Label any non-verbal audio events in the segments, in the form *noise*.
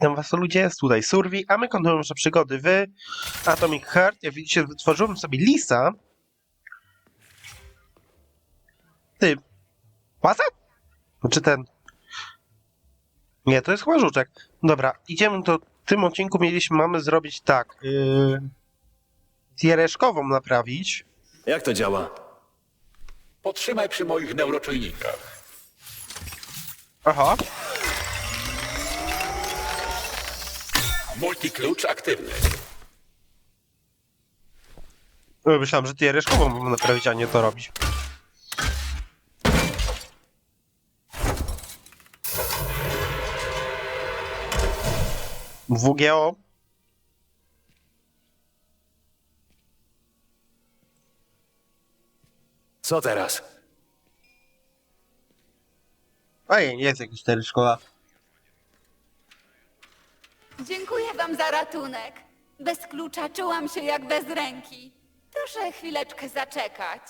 Witam was ludzie, jest tutaj Survi, a my kontynuujemy nasze przygody w Atomic Heart. Jak widzicie, wytworzyłem sobie lisa. Ty, pasa? Czy ten? Nie, to jest chyba żuczek. Dobra, idziemy to w tym odcinku mieliśmy, mamy zrobić tak. Yy, Tiereszkową naprawić. Jak to działa? Potrzymaj przy moich neuroczujnikach. Aha, Multiklucz aktywny. No, myślałem, że tiereszkową mamy naprawić, a nie to robić. WGO. Co teraz? Ej, jest jakaś tiereszkowa. Dziękuję wam za ratunek. Bez klucza czułam się jak bez ręki. Proszę chwileczkę zaczekać.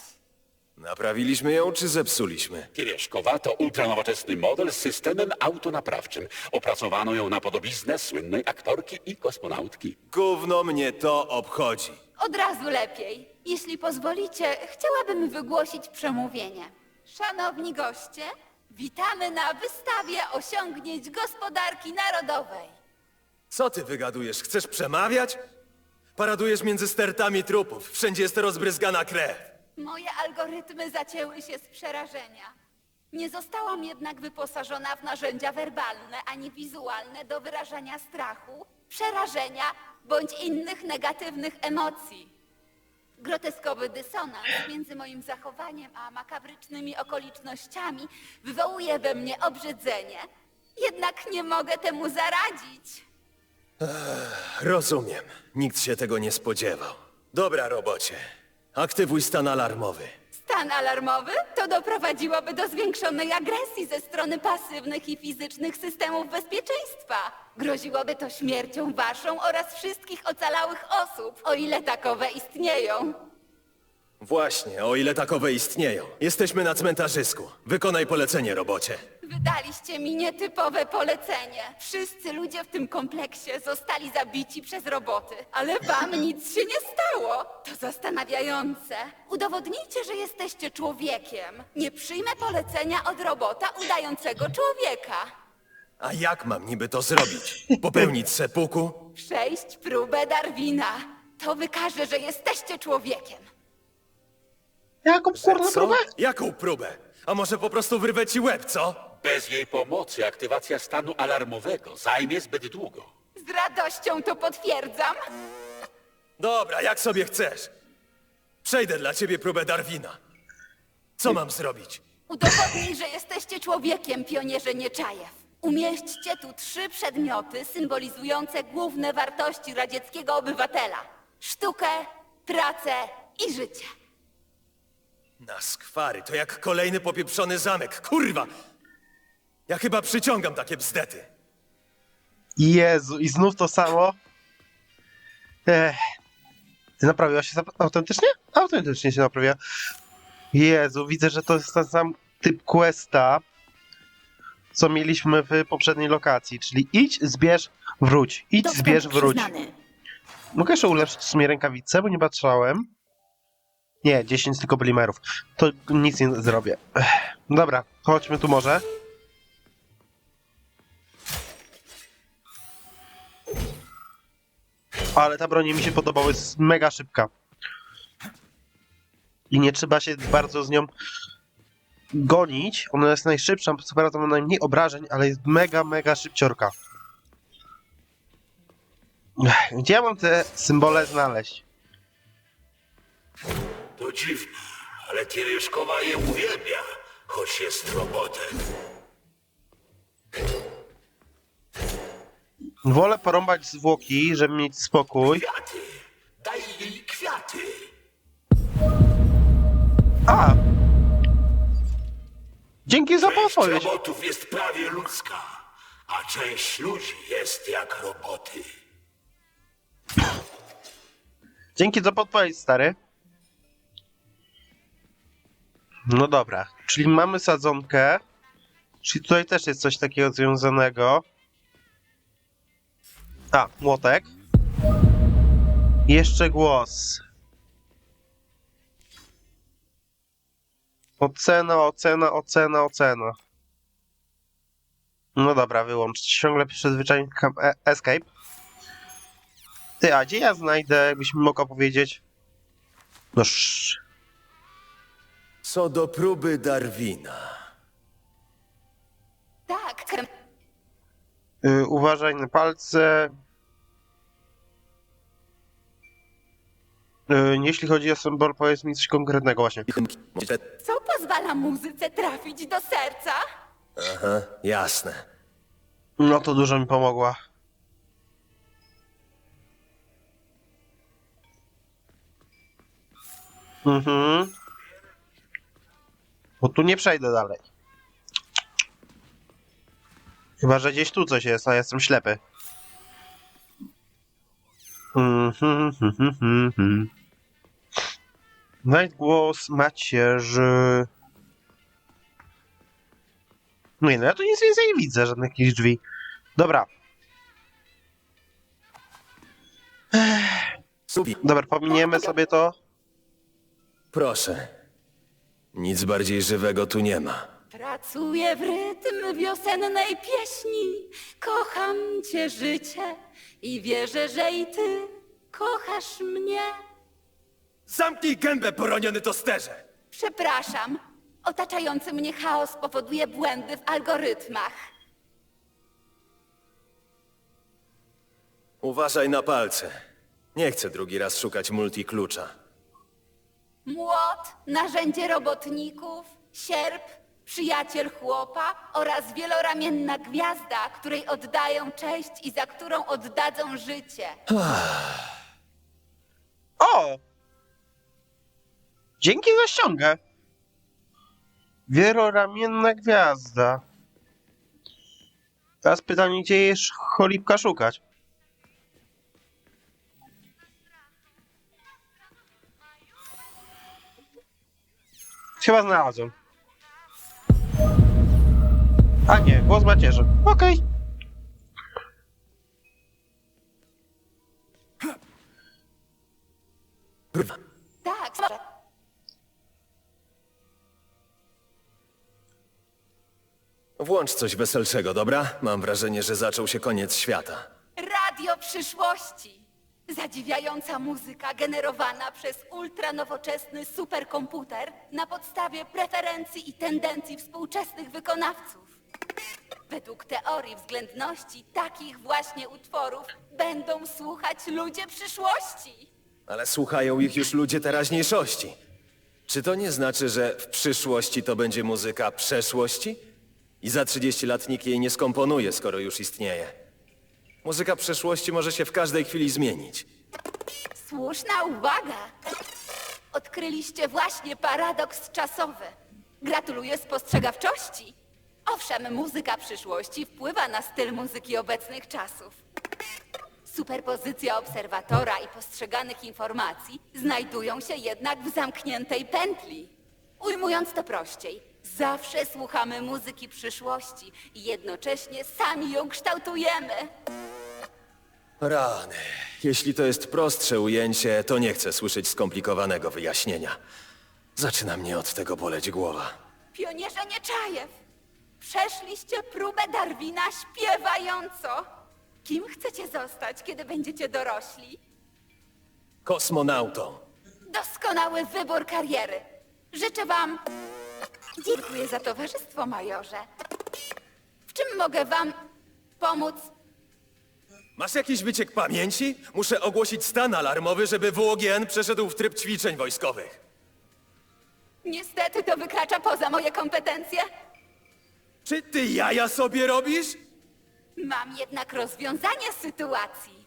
Naprawiliśmy ją czy zepsuliśmy? Kirieszkowa to ultranowoczesny model z systemem autonaprawczym. Opracowano ją na podobiznę słynnej aktorki i kosmonautki. Gówno mnie to obchodzi. Od razu lepiej. Jeśli pozwolicie, chciałabym wygłosić przemówienie. Szanowni goście, witamy na wystawie osiągnięć gospodarki narodowej. Co ty wygadujesz? Chcesz przemawiać? Paradujesz między stertami trupów. Wszędzie jest rozbryzgana krew. Moje algorytmy zacięły się z przerażenia. Nie zostałam jednak wyposażona w narzędzia werbalne ani wizualne do wyrażania strachu, przerażenia bądź innych negatywnych emocji. Groteskowy dysonans między moim zachowaniem a makabrycznymi okolicznościami wywołuje we mnie obrzydzenie. Jednak nie mogę temu zaradzić. Rozumiem. Nikt się tego nie spodziewał. Dobra, robocie. Aktywuj stan alarmowy. Stan alarmowy to doprowadziłoby do zwiększonej agresji ze strony pasywnych i fizycznych systemów bezpieczeństwa. Groziłoby to śmiercią waszą oraz wszystkich ocalałych osób, o ile takowe istnieją. Właśnie, o ile takowe istnieją. Jesteśmy na cmentarzysku. Wykonaj polecenie, robocie. Wydaliście mi nietypowe polecenie. Wszyscy ludzie w tym kompleksie zostali zabici przez roboty, ale wam nic się nie stało. To zastanawiające. Udowodnijcie, że jesteście człowiekiem. Nie przyjmę polecenia od robota udającego człowieka. A jak mam niby to zrobić? Popełnić sepuku? Przejść próbę Darwina. To wykaże, że jesteście człowiekiem. Jaką kurwa Co? próbę? Jaką próbę? A może po prostu wyrwę ci łeb, co? Bez jej pomocy aktywacja stanu alarmowego zajmie zbyt długo. Z radością to potwierdzam. Dobra, jak sobie chcesz. Przejdę dla ciebie próbę Darwina. Co mam zrobić? Udowodnij, że jesteście człowiekiem, pionierze Nieczajew. Umieśćcie tu trzy przedmioty symbolizujące główne wartości radzieckiego obywatela. Sztukę, pracę i życie. Na skwary, to jak kolejny popieprzony zamek. Kurwa! Ja chyba przyciągam takie bzdety. Jezu, i znów to samo. Ech. Ty naprawiła się zap- autentycznie? Autentycznie się naprawiła. Jezu, widzę, że to jest ten sam typ questa, co mieliśmy w poprzedniej lokacji, czyli idź, zbierz, wróć. Idź, Dostęp zbierz, wróć. przyznany. Mogę jeszcze ulepszyć w sumie rękawice, bo nie patrzałem. Nie, 10 tylko polimerów. To nic nie zrobię. Ech. Dobra, chodźmy tu może. Ale ta broń mi się podobała, jest mega szybka. I nie trzeba się bardzo z nią gonić. Ona jest najszybsza, co prawda ma najmniej obrażeń, ale jest mega, mega szybciorka. Gdzie ja mam te symbole znaleźć? To dziwne, ale Kirieszkowa je uwielbia, choć jest robotem. Wolę porąbać zwłoki, żeby mieć spokój. Kwiaty. Daj jej kwiaty. A! Dzięki za Część podpowiedź. robotów jest prawie ludzka, a część ludzi jest jak roboty. Dzięki za podpowiedź, stary. No dobra, czyli mamy sadzonkę. Czyli tutaj też jest coś takiego związanego. A, młotek. Jeszcze głos. Ocena, ocena, ocena, ocena. No dobra, wyłącz. Ciągle przyzwyczajenie kam- e- escape. Ty, a gdzie ja znajdę, jakbyś mi mógł opowiedzieć? No sz... Co do próby Darwina. Tak, krem... y, uważaj na palce. Y, jeśli chodzi o symbol, powiedz mi coś konkretnego właśnie. co pozwala muzyce trafić do serca? Aha, jasne. No to dużo mi pomogła. Mhm. Bo tu nie przejdę dalej. Chyba, że gdzieś tu coś jest, a jestem ślepy. Mhm, mhm, mhm, mhm. Znajdź głos macierzy. No nie, no ja tu nic więcej nie widzę, żadnych jakichś drzwi. Dobra, dobra, pominiemy sobie to. Proszę. Nic bardziej żywego tu nie ma. Pracuję w rytm wiosennej pieśni. Kocham cię życie i wierzę, że i ty kochasz mnie. Zamknij gębę, poroniony tosterze! Przepraszam, otaczający mnie chaos powoduje błędy w algorytmach. Uważaj na palce. Nie chcę drugi raz szukać multiklucza. Młot, narzędzie robotników, sierp, przyjaciel chłopa oraz wieloramienna gwiazda, której oddają cześć i za którą oddadzą życie. *sighs* O! Dzięki za ściągę. Wieloramienna gwiazda. Teraz pytanie, gdzie jest cholipka szukać? Chyba znalazłem. A nie, głos macierzy. Okej. Tak, Włącz coś weselszego, dobra? Mam wrażenie, że zaczął się koniec świata. Radio przyszłości. Zadziwiająca muzyka generowana przez ultranowoczesny superkomputer na podstawie preferencji i tendencji współczesnych wykonawców. Według teorii względności takich właśnie utworów będą słuchać ludzie przyszłości. Ale słuchają ich już ludzie teraźniejszości. Czy to nie znaczy, że w przyszłości to będzie muzyka przeszłości? I za 30 lat nikt jej nie skomponuje, skoro już istnieje. Muzyka przeszłości może się w każdej chwili zmienić. Słuszna uwaga. Odkryliście właśnie paradoks czasowy. Gratuluję spostrzegawczości. Owszem, muzyka przyszłości wpływa na styl muzyki obecnych czasów. Superpozycja obserwatora i postrzeganych informacji znajdują się jednak w zamkniętej pętli. Ujmując to prościej, zawsze słuchamy muzyki przyszłości i jednocześnie sami ją kształtujemy. Rany. Jeśli to jest prostsze ujęcie, to nie chcę słyszeć skomplikowanego wyjaśnienia. Zaczyna mnie od tego boleć głowa. Pionierze Nieczajew, przeszliście próbę Darwina śpiewająco. Kim chcecie zostać, kiedy będziecie dorośli? Kosmonautą. Doskonały wybór kariery. Życzę wam... Dziękuję za towarzystwo, majorze. W czym mogę wam pomóc? Masz jakiś wyciek pamięci? Muszę ogłosić stan alarmowy, żeby WOGN przeszedł w tryb ćwiczeń wojskowych. Niestety to wykracza poza moje kompetencje. Czy ty jaja sobie robisz? Mam jednak rozwiązanie sytuacji.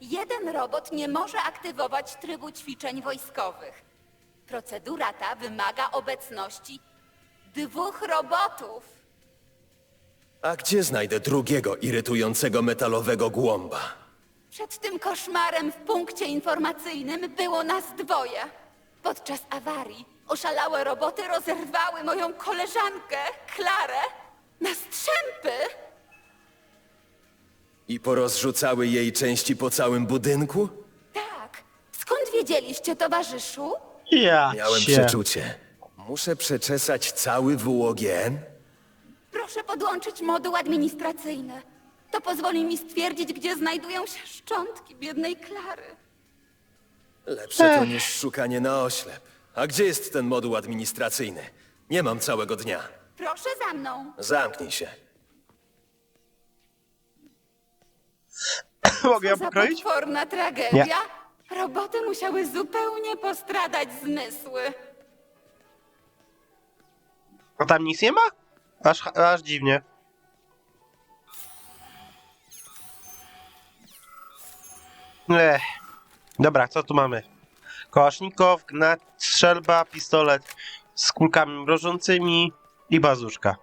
Jeden robot nie może aktywować trybu ćwiczeń wojskowych. Procedura ta wymaga obecności dwóch robotów. A gdzie znajdę drugiego irytującego metalowego głąba? Przed tym koszmarem w punkcie informacyjnym było nas dwoje. Podczas awarii oszalałe roboty rozerwały moją koleżankę, Klarę, na strzępy. I porozrzucały jej części po całym budynku? Tak. Skąd wiedzieliście, towarzyszu? Ja Miałem cię. przeczucie. Muszę przeczesać cały WOGN? Proszę podłączyć moduł administracyjny. To pozwoli mi stwierdzić, gdzie znajdują się szczątki biednej Klary. Lepsze to niż szukanie na oślep. A gdzie jest ten moduł administracyjny? Nie mam całego dnia. Proszę za mną. Zamknij się. *coughs* Mogę ją Za pokroić? potworna tragedia. Roboty musiały zupełnie postradać zmysły. A tam nic nie ma? Aż, aż dziwnie. Ech. Dobra, co tu mamy? Kołasznikow, gnat, strzelba, pistolet z kulkami mrożącymi i bazuszka.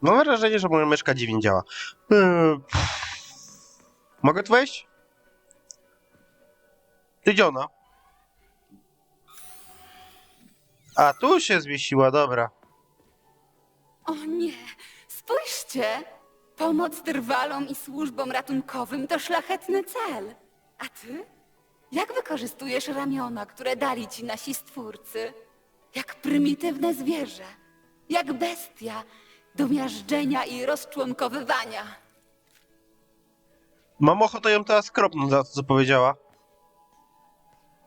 Mam wrażenie, że moja myszka dziwnie działa. Yy, Mogę tu wejść? Ty ona? A, tu się zmieściła, dobra. O nie, spójrzcie! Pomoc trwalom i służbom ratunkowym to szlachetny cel. A ty? Jak wykorzystujesz ramiona, które dali ci nasi stwórcy? Jak prymitywne zwierzę, jak bestia do miażdżenia i rozczłonkowywania. Mam ochotę ją teraz kropnąć za to, co powiedziała.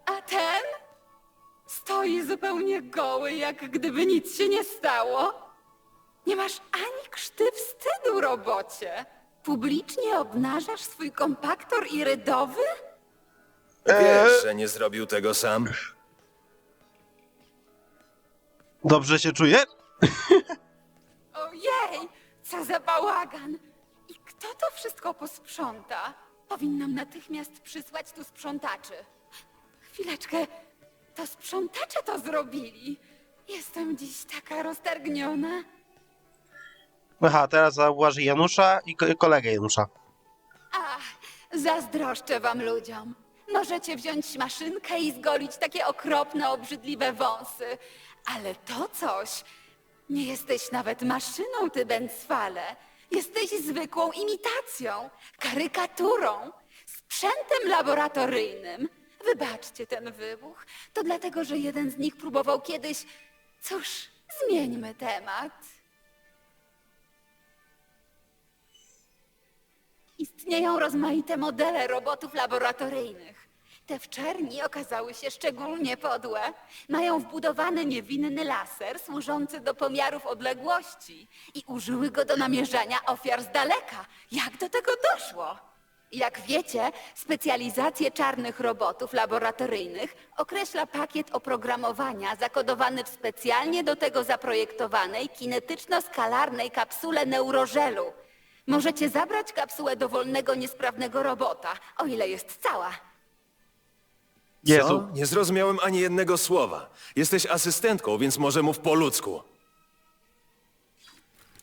A ten? Stoi zupełnie goły, jak gdyby nic się nie stało. Nie masz ani krzty wstydu, robocie. Publicznie obnażasz swój kompaktor irydowy? Wiesz, że nie zrobił tego sam? Dobrze się czuję? *laughs* Ojej, co za bałagan! I kto to wszystko posprząta? Powinnam natychmiast przysłać tu sprzątaczy. Chwileczkę, to sprzątacze to zrobili. Jestem dziś taka roztargniona. Aha, teraz zauważy Janusza i ko- kolegę Janusza. Ach, zazdroszczę wam ludziom. Możecie wziąć maszynkę i zgolić takie okropne, obrzydliwe wąsy. Ale to coś. Nie jesteś nawet maszyną, ty Benzfale. Jesteś zwykłą imitacją, karykaturą, sprzętem laboratoryjnym. Wybaczcie ten wybuch. To dlatego, że jeden z nich próbował kiedyś... Cóż, zmieńmy temat. Istnieją rozmaite modele robotów laboratoryjnych. Te w czerni okazały się szczególnie podłe. Mają wbudowany niewinny laser służący do pomiarów odległości i użyły go do namierzania ofiar z daleka. Jak do tego doszło? Jak wiecie, specjalizację czarnych robotów laboratoryjnych określa pakiet oprogramowania zakodowany w specjalnie do tego zaprojektowanej kinetyczno-skalarnej kapsule neurożelu. Możecie zabrać kapsułę dowolnego niesprawnego robota, o ile jest cała. Jezu. Co? Nie zrozumiałem ani jednego słowa. Jesteś asystentką, więc może mów po ludzku.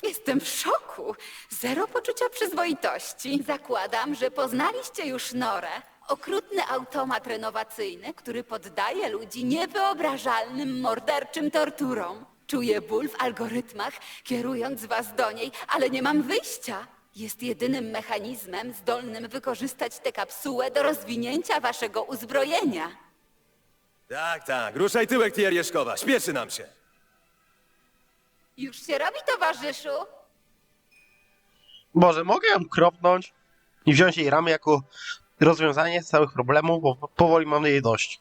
Jestem w szoku. Zero poczucia przyzwoitości. Zakładam, że poznaliście już Norę. Okrutny automat renowacyjny, który poddaje ludzi niewyobrażalnym morderczym torturom. Czuję ból w algorytmach, kierując was do niej, ale nie mam wyjścia. Jest jedynym mechanizmem zdolnym wykorzystać tę kapsułę do rozwinięcia waszego uzbrojenia. Tak, tak. Ruszaj tyłek, ty Jerieszkowa. Śpieszy nam się. Już się robi, towarzyszu? Może mogę ją kropnąć i wziąć jej ramy jako rozwiązanie całych problemów, bo powoli mam jej dość.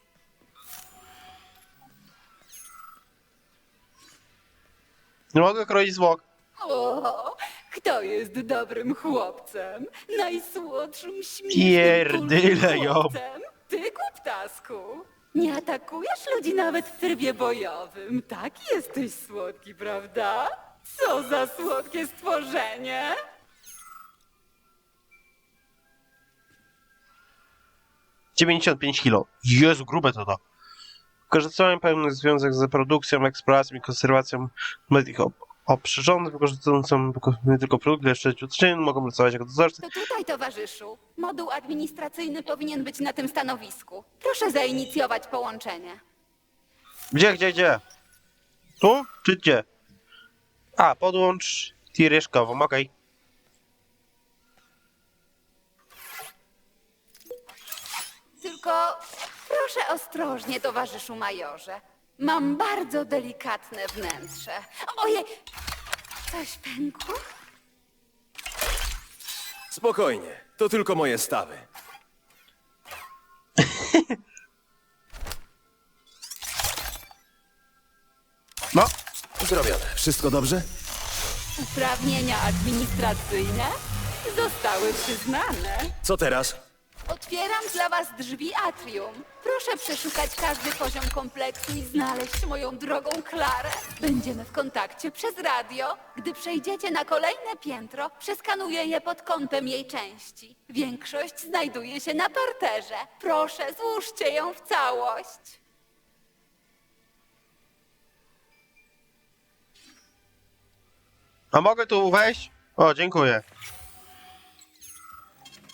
Nie mogę kroić zwłok. O, kto jest dobrym chłopcem? Najsłodszym, śmiesznym, Pierdyle ją. chłopcem? Ty, głuptasku. Nie atakujesz ludzi nawet w trybie bojowym. Taki jesteś słodki, prawda? Co za słodkie stworzenie. Dziewięćdziesiąt pięć kilo. Jezu, grube to to. Korzystałem pełny związek z produkcją, eksploracją i konserwacją medyków Oprzyrządy wykorzystujące wykorzystują tylko produkt jeszcze czyn mogą pracować jako dozorcy. To tutaj, towarzyszu. Moduł administracyjny powinien być na tym stanowisku. Proszę zainicjować połączenie. Gdzie, gdzie, gdzie? Tu czy gdzie? A, podłącz tiryszkową, okej. Tylko proszę ostrożnie, towarzyszu majorze. Mam bardzo delikatne wnętrze. Ojej! Coś pękło? Spokojnie, to tylko moje stawy. *laughs* No, Zrobione. Wszystko dobrze? Uprawnienia administracyjne zostały przyznane. Co teraz? Otwieram dla was drzwi atrium. Proszę przeszukać każdy poziom kompleksu i znaleźć moją drogą Klarę. Będziemy w kontakcie przez radio. Gdy przejdziecie na kolejne piętro, przeskanuję je pod kątem jej części. Większość znajduje się na parterze. Proszę, złóżcie ją w całość. a mogę tu wejść? O, dziękuję.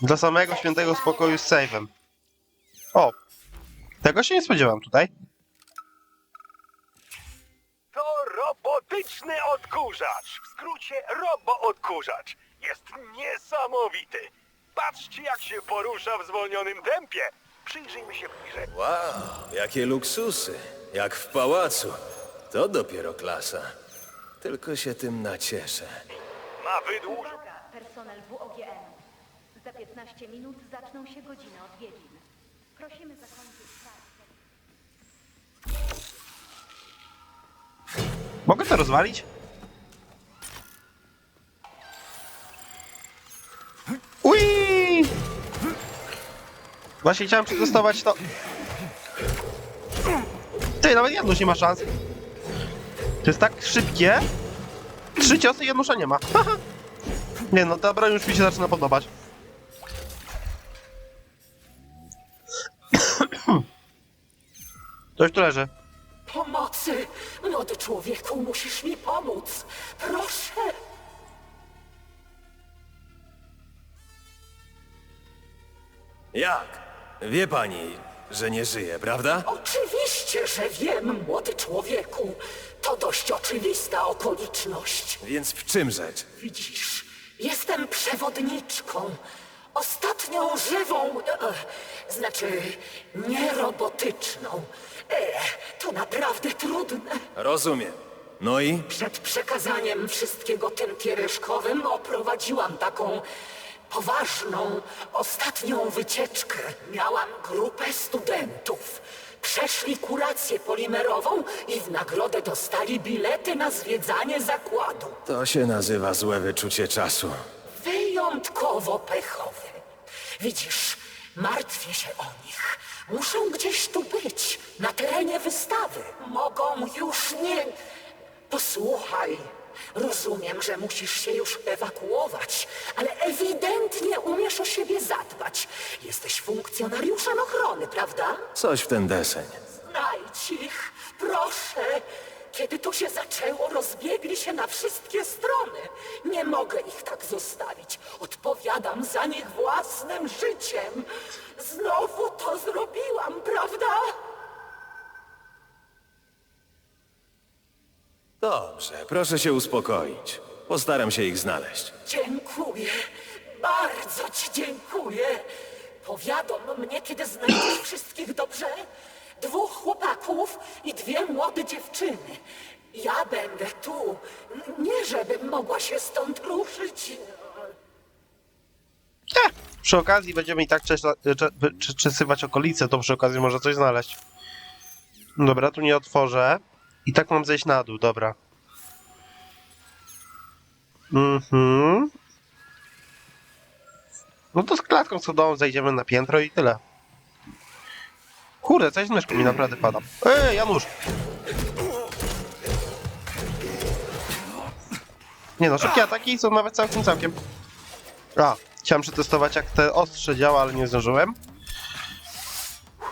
Do samego świętego spokoju z save'em. O, tego się nie spodziewam tutaj. To robotyczny odkurzacz. W skrócie robo-odkurzacz. Jest niesamowity. Patrzcie, jak się porusza w zwolnionym tempie. Przyjrzyjmy się bliżej. Wow, jakie luksusy. Jak w pałacu. To dopiero klasa. Tylko się tym nacieszę. Ma wydłuż... Uwaga, personel. Za 15 minut zaczną się godziny odwiedzin. Prosimy zakończyć pracę. Mogę to rozwalić? Ui! Właśnie chciałem przetestować to. Ty, nawet Janusz nie ma szans. To jest tak szybkie. Trzy ciosy Janusza nie ma. *laughs* nie no, ta broń już mi się zaczyna podobać. To już tu leży. Pomocy! Młody człowieku, musisz mi pomóc! Proszę! Jak? Wie pani, że nie żyje, prawda? Oczywiście, że wiem, młody człowieku. To dość oczywista okoliczność. Więc w czym rzecz? Widzisz, jestem przewodniczką. Ostatnią żywą, e, znaczy nierobotyczną. E, to naprawdę trudne. Rozumiem. No i? Przed przekazaniem wszystkiego tym piereszkowym oprowadziłam taką poważną, ostatnią wycieczkę. Miałam grupę studentów. Przeszli kurację polimerową i w nagrodę dostali bilety na zwiedzanie zakładu. To się nazywa złe wyczucie czasu. Wyjątkowo pechowy. Widzisz, martwię się o nich. Muszą gdzieś tu być, na terenie wystawy. Mogą już nie... Posłuchaj, rozumiem, że musisz się już ewakuować, ale ewidentnie umiesz o siebie zadbać. Jesteś funkcjonariuszem ochrony, prawda? Coś w ten deseń. Znajdź ich, proszę. Kiedy to się zaczęło, rozbiegli się na wszystkie strony. Nie mogę ich tak zostawić. Odpowiadam za nich własnym życiem. Znowu to zrobiłam, prawda? Dobrze, proszę się uspokoić. Postaram się ich znaleźć. Dziękuję. Bardzo ci dziękuję. Powiadom mnie, kiedy znajdziesz wszystkich dobrze? Dwóch chłopaków i dwie młode dziewczyny. Ja będę tu. Nie, żebym mogła się stąd ruszyć. Eh, przy okazji będziemy i tak czesywać okolice, to przy okazji może coś znaleźć. Dobra, tu nie otworzę. I tak mam zejść na dół, dobra. Mhm. No to z klatką schodową zejdziemy na piętro i tyle. Kurde, coś z myszką mi naprawdę pada. Ej, Janusz! Nie no, szybkie ataki są nawet całkiem, całkiem. A, chciałem przetestować jak te ostrze działa, ale nie zdążyłem.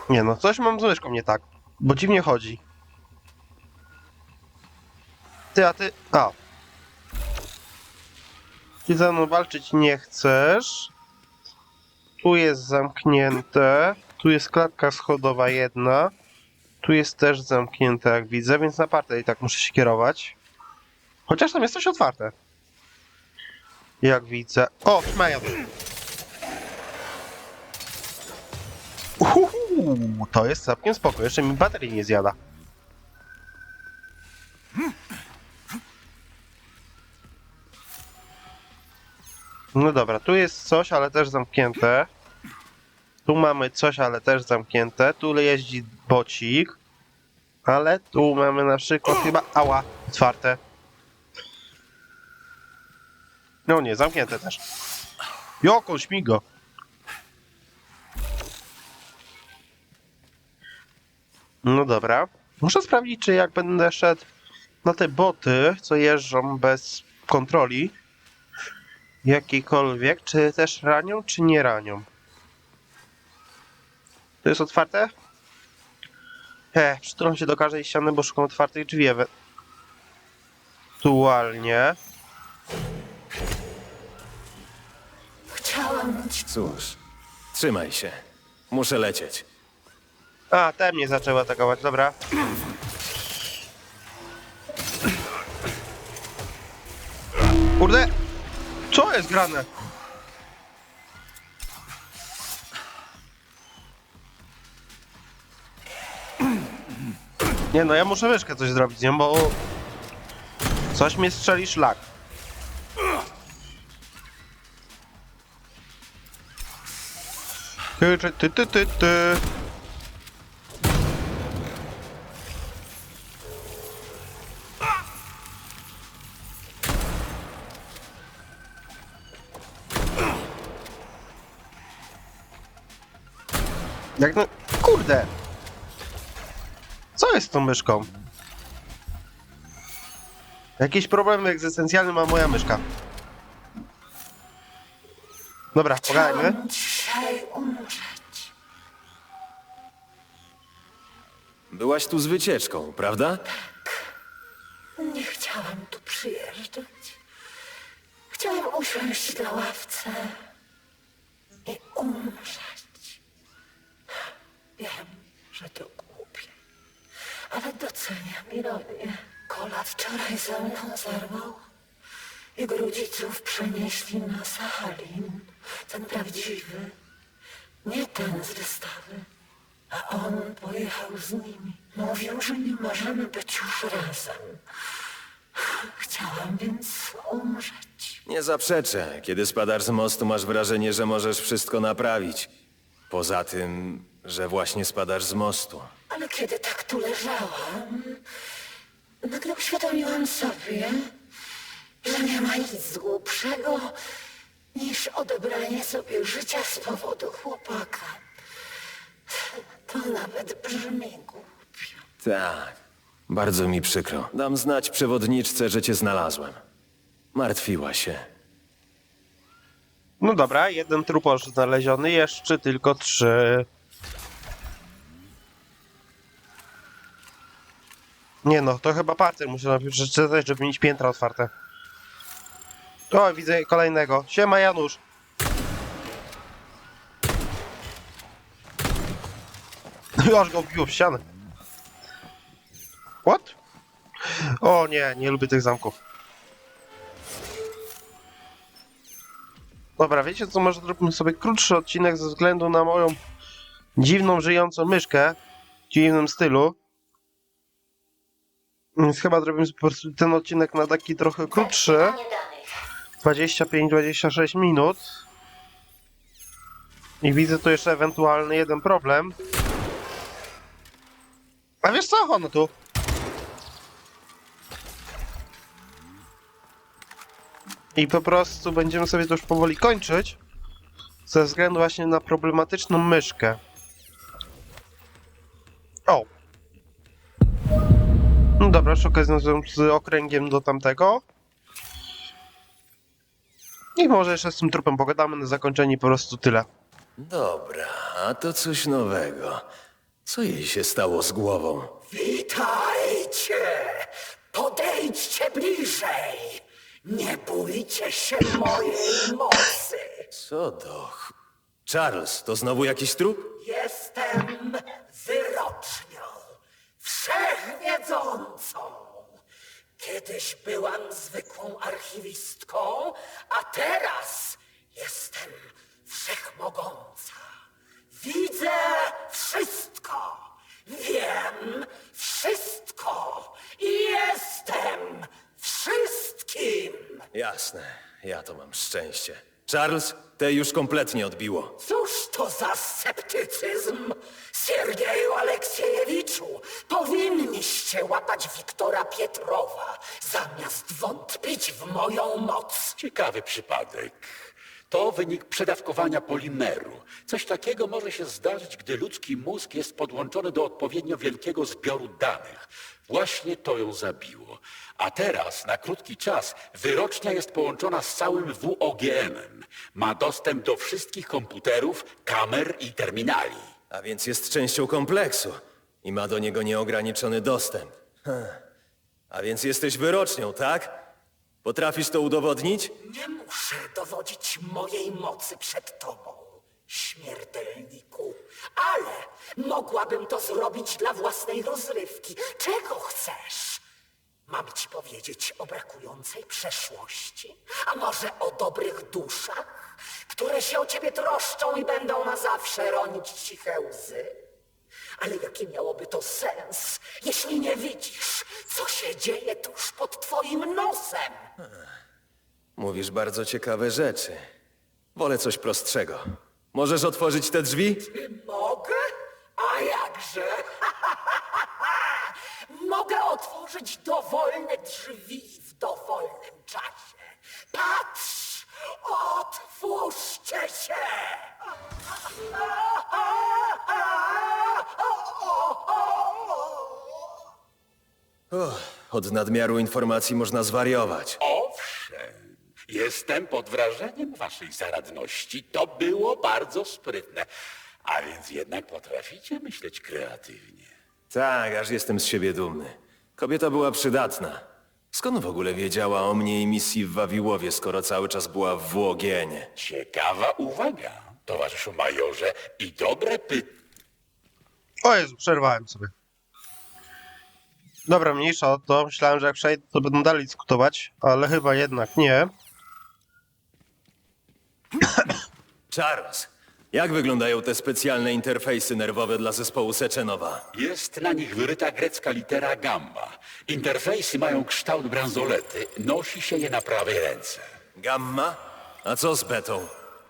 Nie no, coś mam z myszką nie tak, bo dziwnie chodzi. Ty, a ty... A. Ty ze mną walczyć nie chcesz. Tu jest zamknięte. Tu jest klatka schodowa jedna. Tu jest też zamknięte, jak widzę, więc na partę i tak muszę się kierować. Chociaż tam jest coś otwarte. Jak widzę. O, Maja. Uhuhu, to jest całkiem spoko. Jeszcze mi baterii nie zjada. No dobra, tu jest coś, ale też zamknięte. Tu mamy coś, ale też zamknięte. Tu jeździ bocik. Ale tu mamy na przykład chyba... Ała, otwarte. No nie, zamknięte też. Joko, śmigo. No dobra. Muszę sprawdzić, czy jak będę szedł na te boty, co jeżdżą bez kontroli, jakiejkolwiek, czy też ranią, czy nie ranią. To jest otwarte? He, przytulam się do każdej ściany, bo szukam otwartych drzwi ewentualnie. Chciałam ci... Cóż, trzymaj się. Muszę lecieć. A, te mnie zaczęły atakować, dobra. Kurde! Co jest grane? Nie no, ja muszę myszkę coś zrobić, nie? Bo... Coś mnie strzeli szlak. Ty, ty, ty, ty, ty, tą myszką? Jakiś problem egzystencjalny ma moja myszka. Dobra, pogadajmy. Byłaś tu z wycieczką, prawda? Nie chciałam tu przyjeżdżać. Chciałam usiąść na ławce i umrzeć. Wiem, że to ale doceniam ironię. Kola wczoraj ze mną zerwał. Jego rodziców przenieśli na Sachalin. Ten prawdziwy, nie ten z wystawy. A on pojechał z nimi. Mówił, że nie możemy być już razem. Chciałam więc umrzeć. Nie zaprzeczę. Kiedy spadasz z mostu, masz wrażenie, że możesz wszystko naprawić. Poza tym, że właśnie spadasz z mostu. Ale kiedy tak tu leżałam, nagle uświadomiłam sobie, że nie ma nic głupszego niż odebranie sobie życia z powodu chłopaka. To nawet brzmi głupio. Tak. Bardzo mi przykro. Dam znać przewodniczce, że cię znalazłem. Martwiła się. No dobra, jeden truposz znaleziony, jeszcze tylko trzy. Nie no, to chyba parter muszę najpierw przeczytać, żeby mieć piętra otwarte. O, widzę kolejnego. Siema Janusz. *laughs* Już go wbiło w ścianę. What? O nie, nie lubię tych zamków. Dobra, wiecie co, może zrobimy sobie krótszy odcinek ze względu na moją dziwną, żyjącą myszkę w dziwnym stylu. Więc chyba zrobimy po prostu ten odcinek na taki trochę krótszy. 25-26 minut. I widzę tu jeszcze ewentualny jeden problem. A wiesz co, ono tu? I po prostu będziemy sobie to już powoli kończyć. Ze względu właśnie na problematyczną myszkę. O! No dobra, okazji z okręgiem do tamtego. I może jeszcze z tym trupem pogadamy na zakończenie po prostu tyle. Dobra, a to coś nowego. Co jej się stało z głową? Witajcie! Podejdźcie bliżej Nie bójcie się mojej mocy. Co do... ch- Charles, to znowu jakiś trup? Jestem wyrocznią, wszechwiedzącą. Kiedyś byłam zwykłą archiwistką, a teraz jestem wszechmogąca. Widzę wszystko, wiem wszystko i jestem wszystkim. Jasne, ja to mam szczęście. Charles, te już kompletnie odbiło. Cóż to za sceptycyzm? Siergieju Aleksiejewiczu, powinniście łapać Wiktora Pietrowa, zamiast wątpić w moją moc. Ciekawy przypadek. To wynik przedawkowania polimeru. Coś takiego może się zdarzyć, gdy ludzki mózg jest podłączony do odpowiednio wielkiego zbioru danych. Właśnie to ją zabiło. A teraz, na krótki czas, wyrocznia jest połączona z całym WOGM-em. Ma dostęp do wszystkich komputerów, kamer i terminali. A więc jest częścią kompleksu i ma do niego nieograniczony dostęp. Hm. A więc jesteś wyrocznią, tak? Potrafisz to udowodnić? Nie muszę dowodzić mojej mocy przed tobą, śmiertelniku. Ale mogłabym to zrobić dla własnej rozrywki. Czego chcesz? Mam ci powiedzieć o brakującej przeszłości? A może o dobrych duszach, które się o ciebie troszczą i będą na zawsze ronić ciche łzy? Ale jaki miałoby to sens, jeśli nie widzisz, co się dzieje tuż pod twoim nosem? Mówisz bardzo ciekawe rzeczy. Wolę coś prostszego. Możesz otworzyć te drzwi? Mogę? A jakże? *laughs* Mogę otworzyć Od nadmiaru informacji można zwariować. Owszem, jestem pod wrażeniem waszej zaradności. To było bardzo sprytne. A więc jednak potraficie myśleć kreatywnie. Tak, aż jestem z siebie dumny. Kobieta była przydatna. Skąd w ogóle wiedziała o mnie i misji w Wawiłowie, skoro cały czas była w WOGN-ie? Ciekawa uwaga, towarzyszu majorze, i dobre pytanie. O Jezu, przerwałem sobie. Dobra, mniejsza o to. Myślałem, że jak przejdę, to będą dalej dyskutować, ale chyba jednak nie. Charles, jak wyglądają te specjalne interfejsy nerwowe dla zespołu Seczenowa? Jest na nich wyryta grecka litera gamma. Interfejsy mają kształt bransolety. Nosi się je na prawej ręce. Gamma? A co z betą?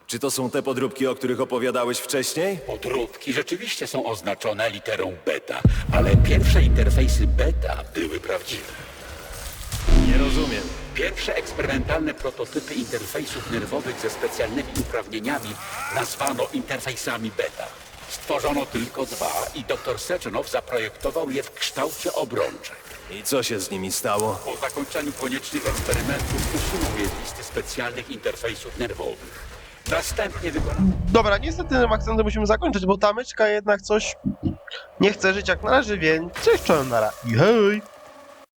Czy to są te podróbki, o których opowiadałeś wcześniej? Podróbki rzeczywiście są oznaczone literą beta, ale pierwsze interfejsy beta były prawdziwe. Nie rozumiem. Pierwsze eksperymentalne prototypy interfejsów nerwowych ze specjalnymi uprawnieniami nazwano interfejsami beta. Stworzono tylko dwa i dr Seczenow zaprojektował je w kształcie obrączek. I co się z nimi stało? Po zakończeniu koniecznych eksperymentów usunął je z listy specjalnych interfejsów nerwowych. Następnie wykonał Dobra, niestety tym akcentem musimy zakończyć, bo ta myczka jednak coś nie chce żyć jak należy, więc cześć, czołem, nara i hej!